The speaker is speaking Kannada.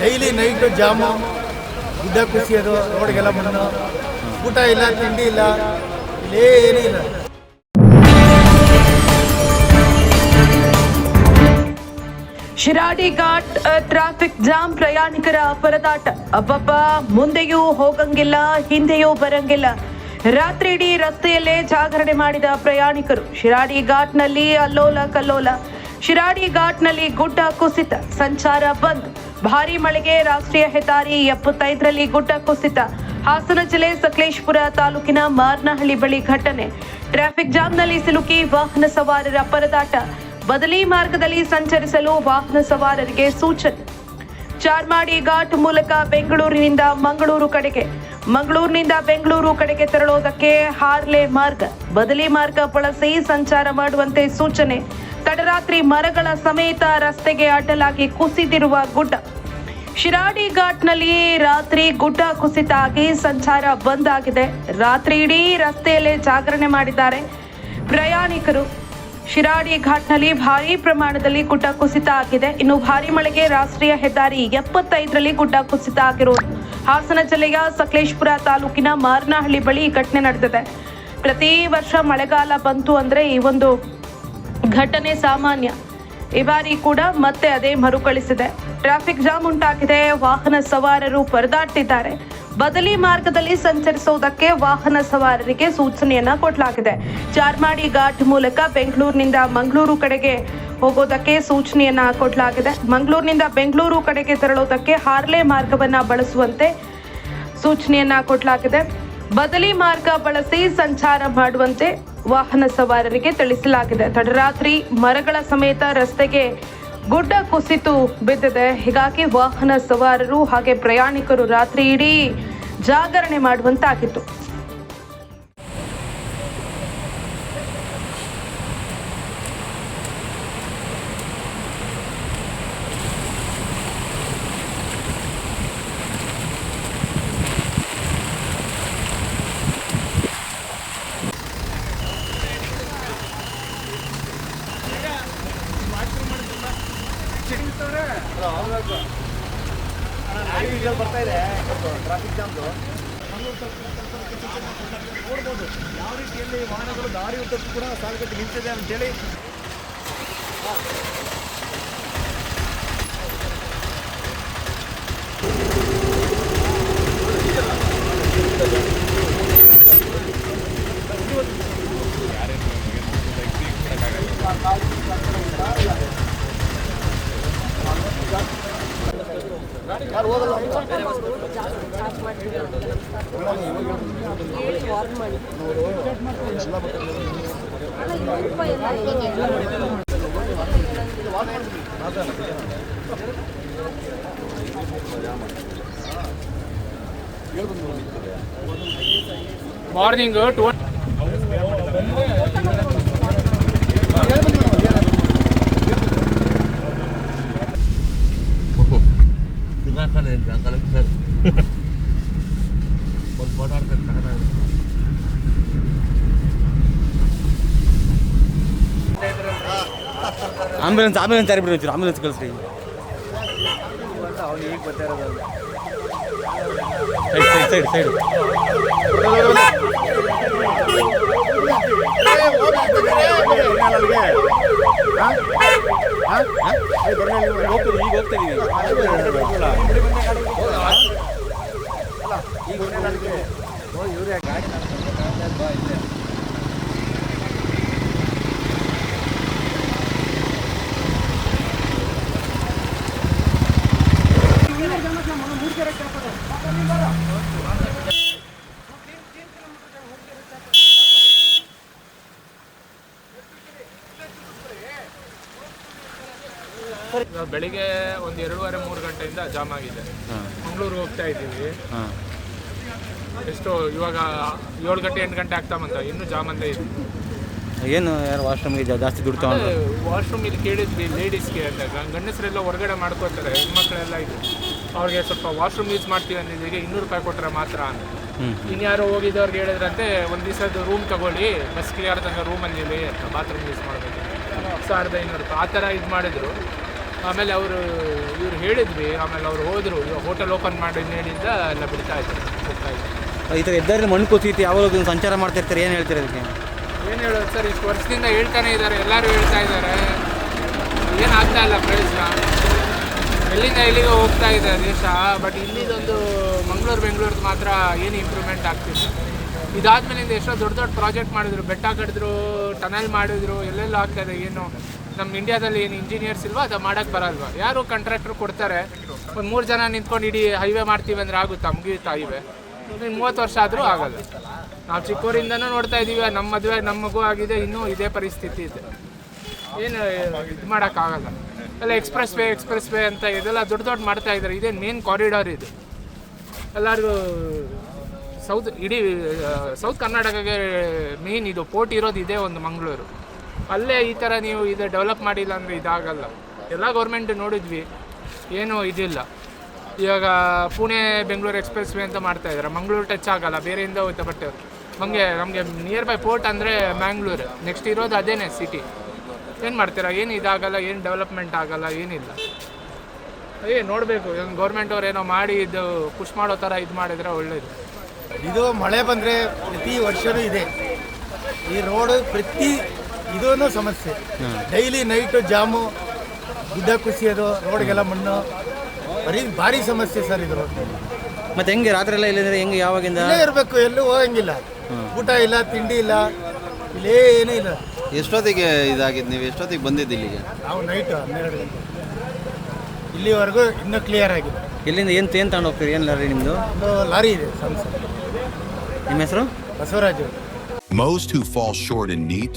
ಡೈಲಿ ನೈಟು ಜಾಮು ಗುಡ್ಡ ಕುಸಿಯೋದು, ರೋಡ್ಗೆಲ್ಲ ಮಣ್ಣು ಊಟ ಇಲ್ಲ, ತಿಂಡಿ ಇಲ್ಲ ಇಲ್ಲೇನೂ ಇಲ್ಲ. ಶಿರಾಡಿ ಘಾಟ್ ಟ್ರಾಫಿಕ್ ಜಾಮ್ ಪ್ರಯಾಣಿಕರ ಪರದಾಟ ಅಬ್ಬಬ್ಬ, ಮುಂದೆಯೂ ಹೋಗಂಗಿಲ್ಲ, ಹಿಂದೆಯೂ ಬರಂಗಿಲ್ಲ. ರಾತ್ರಿ ಇಡೀ ರಸ್ತೆಯಲ್ಲೇ ಜಾಗರಣೆ ಮಾಡಿದ ಪ್ರಯಾಣಿಕರು. ಶಿರಾಡಿ ಘಾಟ್ನಲ್ಲಿ ಅಲ್ಲೋಲ ಕಲ್ಲೋಲ. ಶಿರಾಡಿ ಘಾಟ್ನಲ್ಲಿ ಗುಡ್ಡ ಕುಸಿತ. ಸಂಚಾರ ಬಂದ್. ಭಾರಿ ಮಳೆಗೆ ರಾಷ್ಟ್ರೀಯ ಹೆದ್ದಾರಿ ಎಪ್ಪತ್ತೈದರಲ್ಲಿ ಗುಡ್ಡ ಕುಸಿತ. ಹಾಸನ ಜಿಲ್ಲೆ ಸಕಲೇಶ್ಪುರ ತಾಲೂಕಿನ ಮಾರ್ನಹಳ್ಳಿ ಬಳಿ ಘಟನೆ. ಟ್ರಾಫಿಕ್ ಜಾಮ್ನಲ್ಲಿ ಸಿಲುಕಿ ವಾಹನ ಸವಾರರ ಪರದಾಟ. ಬದಲಿ ಮಾರ್ಗದಲ್ಲಿ ಸಂಚರಿಸಲು ವಾಹನ ಸವಾರರಿಗೆ ಸೂಚನೆ. ಚಾರ್ಮಾಡಿ ಘಾಟ್ ಮೂಲಕ ಬೆಂಗಳೂರಿನಿಂದ ಮಂಗಳೂರು ಕಡೆಗೆ. ಮಂಗಳೂರಿನಿಂದ ಬೆಂಗಳೂರು ಕಡೆಗೆ ತೆರಳೋದಕ್ಕೆ ಹಾರ್ಲೆ ಮಾರ್ಗ. ಬದಲಿ ಮಾರ್ಗ ಬಳಸಿ ಸಂಚಾರ ಮಾಡುವಂತೆ ಸೂಚನೆ. ತಡರಾತ್ರಿ ಮರಗಳ ಸಮೇತ ರಸ್ತೆಗೆ ಅಡ್ಡಲಾಗಿ ಕುಸಿದಿರುವ ಗುಡ್ಡ. ಶಿರಾಡಿ ಘಾಟ್ನಲ್ಲಿ ರಾತ್ರಿ ಗುಡ್ಡ ಕುಸಿತ ಆಗಿ ಸಂಚಾರ ಬಂದ್ ಆಗಿದೆ. ರಾತ್ರಿ ಇಡೀ ರಸ್ತೆಯಲ್ಲೇ ಜಾಗರಣೆ ಮಾಡಿದ್ದಾರೆ ಪ್ರಯಾಣಿಕರು. ಶಿರಾಡಿ ಘಾಟ್ನಲ್ಲಿ ಭಾರಿ ಪ್ರಮಾಣದಲ್ಲಿ ಗುಡ್ಡ ಕುಸಿತ ಆಗಿದೆ. ಇನ್ನು ಭಾರಿ ಮಳೆಗೆ ರಾಷ್ಟ್ರೀಯ ಹೆದ್ದಾರಿ ಎಪ್ಪತ್ತೈದರಲ್ಲಿ ಗುಡ್ಡ ಕುಸಿತ ಆಗಿರುವುದು ಹಾಸನ ಜಿಲ್ಲೆಯ ಸಕಲೇಶ್ಪುರ ತಾಲೂಕಿನ ಮಾರನಹಳ್ಳಿ ಬಳಿ ಈ ಘಟನೆ ನಡೆದಿದೆ. ಪ್ರತಿ ವರ್ಷ ಮಳೆಗಾಲ ಬಂತು ಅಂದ್ರೆ ಈ ಒಂದು ಘಟನೆ ಸಾಮಾನ್ಯ. ಈ ಬಾರಿ ಕೂಡ ಮತ್ತೆ ಅದೇ ಮರುಕಳಿಸಿದೆ ಟ್ರಾಫಿಕ್ ಜಾಮ್ ಉಂಟಾಗಿದೆ. ವಾಹನ ಸವಾರರು ಪರದಾಟ್ಟಿದ್ದಾರೆ ಬದಲಿ ಮಾರ್ಗದಲ್ಲಿ ಸಂಚರಿಸುವುದಕ್ಕೆ ವಾಹನ ಸವಾರರಿಗೆ ಸೂಚನೆಯನ್ನ ಕೊಡಲಾಗಿದೆ. ಚಾರ್ಮಾಡಿ ಘಾಟ್ ಮೂಲಕ ಬೆಂಗಳೂರಿನಿಂದ ಮಂಗಳೂರು ಕಡೆಗೆ ಹೋಗೋದಕ್ಕೆ ಸೂಚನೆಯನ್ನ ಕೊಡಲಾಗಿದೆ. ಮಂಗಳೂರಿನಿಂದ ಬೆಂಗಳೂರು ಕಡೆಗೆ ತೆರಳೋದಕ್ಕೆ ಹಾರ್ಲೆ ಮಾರ್ಗವನ್ನ ಬಳಸುವಂತೆ ಸೂಚನೆಯನ್ನ ಕೊಡಲಾಗಿದೆ. ಬದಲಿ ಮಾರ್ಗ ಬಳಸಿ ಸಂಚಾರ ಮಾಡುವಂತೆ ವಾಹನ ಸವಾರರಿಗೆ ತಿಳಿಸಲಾಗಿದೆ ತಡರಾತ್ರಿ ಮರಗಳ ಸಮೇತ ರಸ್ತೆಗೆ ಗುಡ್ಡ ಕುಸಿತು ಬಿದ್ದಿದೆ. ಹೀಗಾಗಿ ವಾಹನ ಸವಾರರು ಹಾಗೆ ಪ್ರಯಾಣಿಕರು ರಾತ್ರಿ ಇಡೀ ಜಾಗರಣೆ ಮಾಡುವಂತಾಗಿತ್ತು. ನೋಡ್ಬೋದು ಯಾವ ರೀತಿಯಲ್ಲಿ ವಾಹನಗಳು ದಾರಿ ಉದ್ದಕ್ಕೂ ಕೂಡ ಸಾಲುಗಟ್ಟಿ ನಿಂತಿದೆ ಅಂತೇಳಿ ಯಾರು मॉर्निंग ಆಂಬುಲೆನ್ಸ್ ಆಂಬುಲೆನ್ಸ್ ಯಾರು ಬಿಡ್ತೀವಿ ಆಂಬುಲೆನ್ಸ್ ಕಳಿಸ್ರಿ ಅವ್ನು ಈಗ ಬರ್ತಾ ಇರೋದು ಸೈಡ್ ಸೈಡ್ ಸೈಡ್ ಸೈಡ್ ಇವಾಗ ಬೆಳಿಗ್ಗೆ ಒಂದು ಎರಡೂವರೆ ಮೂರು ಗಂಟೆಯಿಂದ ಜಾಮ್ ಆಗಿದೆ. ಮಂಗಳೂರು ಹೋಗ್ತಾ ಇದ್ದೀವಿ. ಎಷ್ಟು ಇವಾಗ ಏಳು ಗಂಟೆ ಎಂಟು ಗಂಟೆ ಆಗ್ತಾ ಬಂತ. ಇನ್ನೂ ಜಾಮ್ ಅಂದೇ ಇದೆ ಏನು ಯಾರು ವಾಶ್ರೂಮ್ಗೆ ಜಾಸ್ತಿ ದುಡ್ಡು ತಗೊಂಡು? ವಾಶ್ರೂಮ್ ಇಲ್ಲಿ ಕೇಳಿದ್ವಿ ಲೇಡೀಸ್ಗೆ ಅಂತ. ಗ- ಗಂಡಸರೆಲ್ಲ ಹೊರಗಡೆ ಮಾಡ್ಕೋತಾರೆ ಹೆಣ್ಮಕ್ಳೆಲ್ಲ ಇದು. ಅವ್ರಿಗೆ ಸ್ವಲ್ಪ ವಾಶ್ರೂಮ್ ಯೂಸ್ ಮಾಡ್ತೀವಿ ಅನ್ನೋದಿಗೆ ಇನ್ನೂರು ರೂಪಾಯಿ ಕೊಟ್ಟರೆ ಮಾತ್ರ ಅಂತ. ಇನ್ಯಾರೋ ಹೋಗಿದ್ದವ್ರಿಗೆ ಹೇಳಿದ್ರಂತೆ ಒಂದು ದಿವಸದ ರೂಮ್ ತಗೊಳ್ಳಿ ಬಸ್ ಕ್ಲಿಯರ್ ತನಕ ರೂಮ್ ಅಂದಿಲ್ಲಿ ಬಾತ್ರೂಮ್ ಯೂಸ್ ಮಾಡಬೇಕು ಸಾವಿರದ ಐನೂರು ರೂಪಾಯಿ. ಆ ಥರ ಇದು ಮಾಡಿದ್ರು. ಆಮೇಲೆ ಅವರು ಇವ್ರು ಹೇಳಿದ್ವಿ ಆಮೇಲೆ ಅವ್ರು ಹೋದರು. ಹೋಟೆಲ್ ಓಪನ್ ಮಾಡಿ ಹೇಳಿದ್ದ ಎಲ್ಲ ಬಿಡ್ತಾ ಇದ್ದಾರೆ ಹೋಗ್ತಾ ಇದ್ದಾರೆ ಈ ಥರ ಮಣ್ಣು ಕೂತಿತ್ತು ಯಾವಾಗ ಸಂಚಾರ ಮಾಡ್ತಿರ್ತಾರೆ ಏನು ಹೇಳ್ತೀರಿ ಅದಕ್ಕೆ? ಏನು ಹೇಳೋದು ಸರ್ ಇಷ್ಟು ವರ್ಷದಿಂದ ಹೇಳ್ತಾನೆ ಇದ್ದಾರೆ ಎಲ್ಲರೂ ಹೇಳ್ತಾ ಇದ್ದಾರೆ. ಏನಾಗ್ತಾ ಇಲ್ಲ ಪ್ರಯೋಜನ ಎಲ್ಲಿಂದ ಎಲ್ಲಿಗೆ ಹೋಗ್ತಾ ಇದೆ ದೇಶ ಬಟ್ ಇಲ್ಲಿದೊಂದು ಮಂಗಳೂರು ಬೆಂಗಳೂರಿಗೆ ಮಾತ್ರ ಏನು ಇಂಪ್ರೂವ್ಮೆಂಟ್ ಆಗ್ತಿಲ್ಲ. ಇದಾದ್ಮೇಲಿಂದ ಎಷ್ಟೋ ದೊಡ್ಡ ದೊಡ್ಡ ಪ್ರಾಜೆಕ್ಟ್ ಮಾಡಿದ್ರು ಬೆಟ್ಟ ಕಡಿದ್ರು ಟನಲ್ ಮಾಡಿದ್ರು ಎಲ್ಲೆಲ್ಲೋ ಆಗ್ತಾ ಇದೆ ಏನು? ನಮ್ಮ ಇಂಡಿಯಾದಲ್ಲಿ ಏನು ಇಂಜಿನಿಯರ್ಸ್ ಇಲ್ವಾ, ಅದು ಮಾಡೋಕ್ಕೆ ಬರಲ್ವಾ? ಯಾರು ಕಾಂಟ್ರಾಕ್ಟ್ರು ಕೊಡ್ತಾರೆ? ಒಂದು ಮೂರು ಜನ ನಿಂತ್ಕೊಂಡು ಇಡೀ ಹೈವೇ ಮಾಡ್ತೀವಿ ಅಂದರೆ ಆಗುತ್ತಾ? ಮುಗಿಯುತ್ತಾ ಹೈವೇ ಮೂವತ್ತು ವರ್ಷ ಆದರೂ ಆಗಲ್ಲ. ನಾವು ಚಿಕ್ಕೋರಿಂದನೂ ನೋಡ್ತಾ ಇದ್ದೀವಿ ನಮ್ಮ ಮದುವೆ ನಮ್ಮ ಆಗಿದೆ, ಇನ್ನೂ ಇದೇ ಪರಿಸ್ಥಿತಿ ಇದೆ. ಏನು, ಇದು ಮಾಡೋಕ್ಕಾಗಲ್ಲ ಎಲ್ಲ ಎಕ್ಸ್ಪ್ರೆಸ್ ವೇ ಎಕ್ಸ್ಪ್ರೆಸ್ ವೇ ಅಂತ ಇದೆಲ್ಲ ದೊಡ್ಡ ದೊಡ್ಡ ಮಾಡ್ತಾ ಇದ್ದಾರೆ ಇದೇ ಮೇನ್ ಕಾರಿಡಾರ್ ಇದು. ಎಲ್ಲರಿಗೂ ಸೌತ್ ಇಡೀ ಸೌತ್ ಕರ್ನಾಟಕಕ್ಕೆ ಮೇನ್ ಇದು. ಪೋರ್ಟ್ ಇರೋದು ಇದೇ ಒಂದು ಮಂಗಳೂರು. ಅಲ್ಲೇ ಈ ಥರ ನೀವು ಇದು ಡೆವಲಪ್ ಮಾಡಿಲ್ಲ ಅಂದರೆ ಇದಾಗಲ್ಲ. ಎಲ್ಲ ಗೌರ್ಮೆಂಟ್ ನೋಡಿದ್ವಿ. ಏನೂ ಇದಿಲ್ಲ. ಇವಾಗ ಪುಣೆ ಬೆಂಗಳೂರು ಎಕ್ಸ್ಪ್ರೆಸ್ ವೇ ಅಂತ ಮಾಡ್ತಾ ಇದ್ದಾರೆ ಮಂಗಳೂರು ಟಚ್ ಆಗಲ್ಲ ಬೇರೆಯಿಂದ ಹೋಯ್ತಾ ಬಟ್ ನಮಗೆ ನಮಗೆ ನಿಯರ್ ಬೈ ಪೋರ್ಟ್ ಅಂದರೆ ಮ್ಯಾಂಗ್ಳೂರು ನೆಕ್ಸ್ಟ್ ಇರೋದು ಅದೇನೇ ಸಿಟಿ ಏನು ಮಾಡ್ತೀರಾ? ಏನು ಇದಾಗಲ್ಲ, ಏನು ಡೆವಲಪ್ಮೆಂಟ್ ಆಗಲ್ಲ, ಏನಿಲ್ಲ. ಏ, ನೋಡಬೇಕು. ಗೌರ್ಮೆಂಟ್ ಅವ್ರು ಏನೋ ಮಾಡಿ ಇದು ಪುಷ್ ಮಾಡೋ ಥರ ಇದು ಮಾಡಿದರೆ ಒಳ್ಳೇದು. ಇದು ಮಳೆ ಬಂದರೆ ಪ್ರತಿ ವರ್ಷವೂ ಇದೆ. ಈ ರೋಡ್ ಪ್ರತಿ ಇದೂ ಸಮಸ್ಯೆ. ಡೈಲಿ ನೈಟು ಜಾಮು ಗುಡ್ಡ ಕುಸಿಯೋದು ರೋಡ್ಗೆಲ್ಲ ಮಣ್ಣು ಬರೀ ಭಾರಿ ಸಮಸ್ಯೆ ಸರ್ ಇದು ರೋಡ್ ಮತ್ತೆ ಹೆಂಗೆ ರಾತ್ರಿ ಎಲ್ಲ ಇಲ್ಲಿಂದ ಹೆಂಗೆ ಯಾವಾಗಿಂದ? ಇಲ್ಲೇ ಇರಬೇಕು ಎಲ್ಲೂ ಹೋಗಂಗಿಲ್ಲ. ಊಟ ಇಲ್ಲ ತಿಂಡಿ ಇಲ್ಲ ಇಲ್ಲೇ ಏನೂ ಇಲ್ಲ. ಎಷ್ಟೊತ್ತಿಗೆ ಇದಾಗಿದ್ದು ನೀವು? ಎಷ್ಟೊತ್ತಿಗೆ ಬಂದಿದ್ದು ಇಲ್ಲಿಗೆ? ನಾವು ನೈಟು ಹನ್ನೆರಡು ಗಂಟೆ. ಇಲ್ಲಿವರೆಗೂ ಇನ್ನೂ ಕ್ಲಿಯರ್ ಆಗಿದೆ. ಇಲ್ಲಿಂದ ಏನು ಏನು ತಗೊಂಡು ಹೋಗ್ತೀರಿ? ಏನು ಲಾರಿ ನಿಮ್ಮದು ಒಂದು ಲಾರಿ ಇದೆ ಸಂಸ್ಥೆ ನಿಮ್ಮ ಹೆಸರು? Basavaraju. Most who fall short in NEAT